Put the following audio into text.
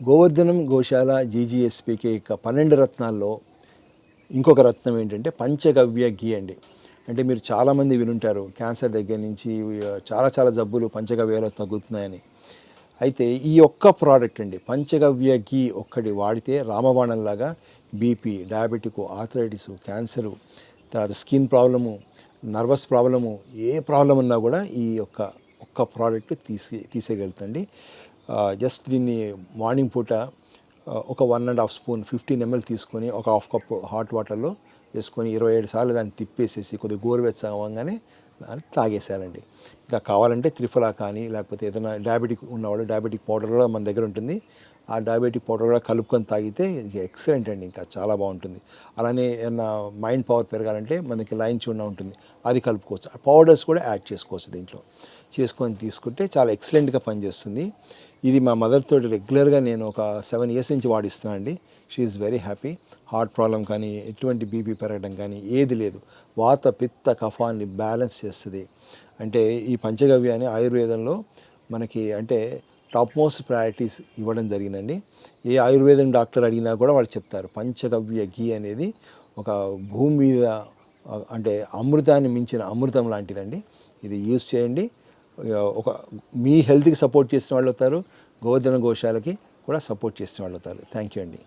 గోవర్ధనం గోశాల జీజీఎస్పీకే యొక్క పన్నెండు రత్నాల్లో ఇంకొక రత్నం ఏంటంటే పంచగవ్య గీ అండి. అంటే మీరు చాలామంది వినుంటారు క్యాన్సర్ దగ్గర నుంచి చాలా చాలా జబ్బులు పంచగవ్యలో తగ్గుతున్నాయని. అయితే ఈ ఒక్క ప్రోడక్ట్ అండి పంచగవ్య గీ ఒక్కటి వాడితే రామబాణంలాగా బీపీ డయాబెటిక్ ఆథరైటిస్ క్యాన్సరు తర్వాత స్కిన్ ప్రాబ్లము నర్వస్ ప్రాబ్లము ఏ ప్రాబ్లం ఉన్నా కూడా ఈ యొక్క ఒక్క ప్రోడక్ట్ తీసి తీసేయగలుగుతండి జస్ట్ దీన్ని మార్నింగ్ పూట ఒక one and half spoon fifteen ML తీసుకొని ఒక హాఫ్ కప్ హాట్ వాటర్లో వేసుకొని ఇరవై ఏడు సార్లు దాన్ని తిప్పేసేసి కొద్దిగా గోరువెచ్చ అవ్వగానే దాన్ని తాగేసేయాలండి. ఇంకా కావాలంటే త్రిఫలా కానీ లేకపోతే ఏదైనా డయాబెటిక్ ఉన్నవాళ్ళు డయాబెటిక్ పౌడర్ కూడా మన దగ్గర ఉంటుంది. ఆ డయాబెటిక్ పౌడర్ కూడా కలుపుకొని తాగితే ఎక్సలెంట్ అండి ఇంకా చాలా బాగుంటుంది. అలానే ఏమన్నా మైండ్ పవర్ పెరగాలంటే మనకి లైన్ చూడ ఉంటుంది. అది కలుపుకోవచ్చు. ఆ పౌడర్స్ కూడా యాడ్ చేసుకోవచ్చు దీంట్లో. చేసుకొని తీసుకుంటే చాలా ఎక్సలెంట్గా పనిచేస్తుంది. ఇది మా మదర్ తోటి రెగ్యులర్గా నేను ఒక సెవెన్ ఇయర్స్ నుంచి వాడిస్తున్నాను అండి. She is very happy. Heart problem కానీ ఎటువంటి బీపీ పెరగడం కానీ ఏది లేదు. వాత పిత్త కఫాన్ని బ్యాలెన్స్ చేస్తుంది. అంటే ఈ పంచగవ్య అని ఆయుర్వేదంలో మనకి అంటే టాప్ మోస్ట్ ప్రయారిటీస్ ఇవ్వడం జరిగిందండి. ఏ ఆయుర్వేదం డాక్టర్ అడిగినా కూడా వాళ్ళు చెప్తారు. పంచగవ్య ఘీ అనేది ఒక భూమి మీద అంటే అమృతాన్ని మించిన అమృతం లాంటిదండి. ఇది యూజ్ చేయండి. ఒక మీ హెల్త్కి సపోర్ట్ చేసిన వాళ్ళు అవుతారు. గోవర్ధన గోశాలకి కూడా సపోర్ట్ చేసిన వాళ్ళు అవుతారు. థ్యాంక్ యూ అండి.